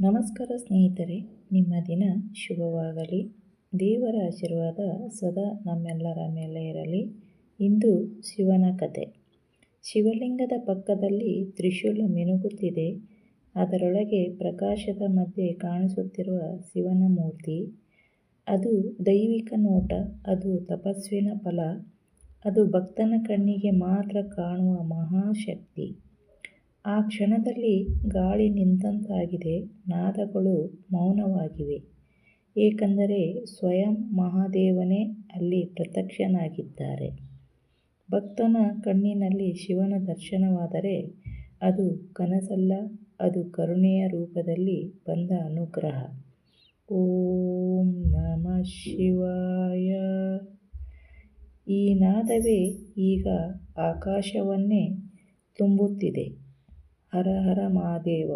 ನಮಸ್ಕಾರ ಸ್ನೇಹಿತರೆ, ನಿಮ್ಮ ದಿನ ಶುಭವಾಗಲಿ. ದೇವರ ಆಶೀರ್ವಾದ ಸದಾ ನಮ್ಮೆಲ್ಲರ ಮೇಲೆ ಇರಲಿ. ಇಂದು ಶಿವನ ಕತೆ. ಶಿವಲಿಂಗದ ಪಕ್ಕದಲ್ಲಿ ತ್ರಿಶೂಲ ಮಿನುಗುತ್ತಿದೆ. ಅದರೊಳಗೆ ಪ್ರಕಾಶದ ಮಧ್ಯೆ ಕಾಣಿಸುತ್ತಿರುವ ಶಿವನ ಮೂರ್ತಿ. ಅದು ದೈವಿಕ ನೋಟ, ಅದು ತಪಸ್ವಿನ ಫಲ, ಅದು ಭಕ್ತನ ಕಣ್ಣಿಗೆ ಮಾತ್ರ ಕಾಣುವ ಮಹಾಶಕ್ತಿ. ಆ ಕ್ಷಣದಲ್ಲಿ ಗಾಳಿ ನಿಂತಂತಾಗಿದೆ, ನಾದಗಳು ಮೌನವಾಗಿವೆ. ಏಕೆಂದರೆ ಸ್ವಯಂ ಮಹಾದೇವನೇ ಅಲ್ಲಿ ಪ್ರತ್ಯಕ್ಷನಾಗಿದ್ದಾರೆ. ಭಕ್ತನ ಕಣ್ಣಿನಲ್ಲಿ ಶಿವನ ದರ್ಶನವಾದರೆ ಅದು ಕನಸಲ್ಲ, ಅದು ಕರುಣೆಯ ರೂಪದಲ್ಲಿ ಬಂದ ಅನುಗ್ರಹ. ಓಂ ನಮಃ ಶಿವಾಯ. ಈ ನಾದವೇ ಈಗ ಆಕಾಶವನ್ನೇ ತುಂಬುತ್ತಿದೆ. हर हर महादेव।